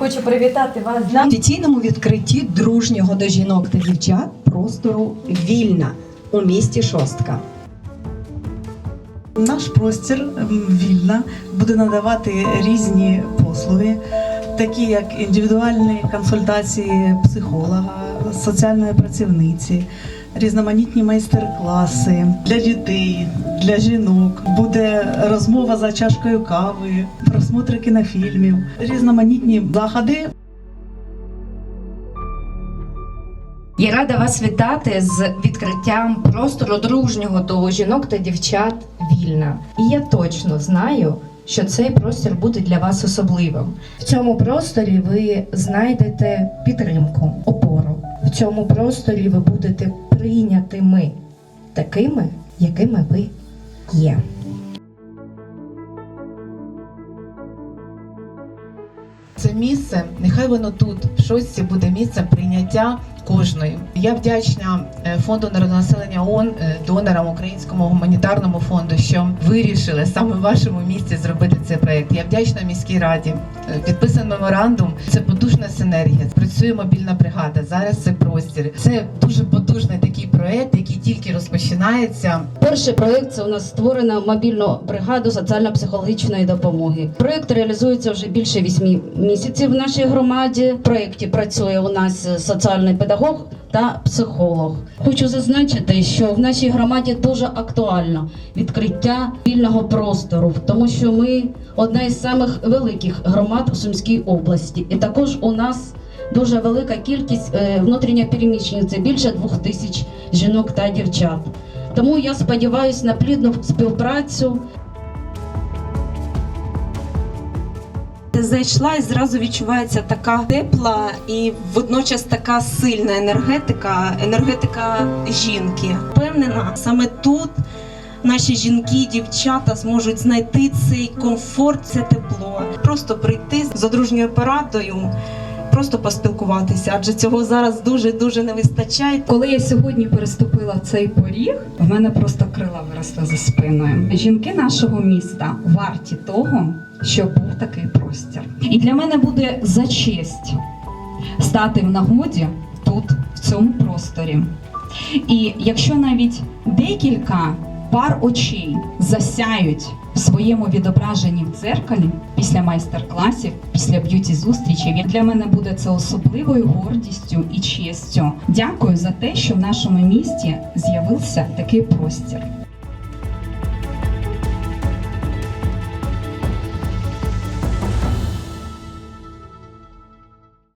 Хочу привітати вас днем. офіційному відкритті дружнього до жінок та дівчат простору Вільна у місті Шостка. Наш простір вільна буде надавати різні послуги, такі як індивідуальні консультації психолога, соціальної працівниці, різноманітні майстер-класи для дітей, для жінок. Буде розмова за чашкою кави, просмотри кінофільмів, різноманітні заходи Я рада вас вітати з відкриттям простору дружнього до жінок та дівчат вільна. І я точно знаю, що цей простір буде для вас особливим. В цьому просторі ви знайдете підтримку, опору. В цьому просторі ви будете прийнятими такими, якими ви є. Це місце, нехай воно тут, в шостці, буде місцем прийняття кожної. Я вдячна е, фонду народонаселення ООН, е, донорам українському гуманітарному фонду, що вирішили саме в вашому місці зробити цей проект. Я вдячна міській раді. Е, Підписаний меморандум. Це потужна синергія. Працює мобільна бригада. Зараз це простір. Це дуже потужний проект, який тільки розпочинається. Перший проект це у нас створена мобільну бригаду соціально-психологічної допомоги. Проект реалізується вже більше вісьми місяців в нашій громаді. В проєкті працює у нас соціальний педагог та психолог. Хочу зазначити, що в нашій громаді дуже актуально відкриття вільного простору, тому що ми одна із самих великих громад у Сумській області, і також у нас. Дуже велика кількість е, внутрішньопереміщених, це більше двох тисяч жінок та дівчат. Тому я сподіваюся на плідну співпрацю. Зайшла і зразу відчувається така тепла і водночас така сильна енергетика, енергетика жінки. Впевнена, саме тут наші жінки, дівчата зможуть знайти цей комфорт, це тепло. Просто прийти за дружньою порадою, просто поспілкуватися, адже цього зараз дуже дуже не вистачає. Коли я сьогодні переступила цей поріг, в мене просто крила виросли за спиною. Жінки нашого міста варті того, щоб був такий простір. І для мене буде за честь стати в нагоді тут, в цьому просторі. І якщо навіть декілька пар очей засяють в своєму відображенні в дзеркалі після майстер-класів, після б'юті зустрічей, для мене буде це особливою гордістю і честю. Дякую за те, що в нашому місті з'явився такий простір.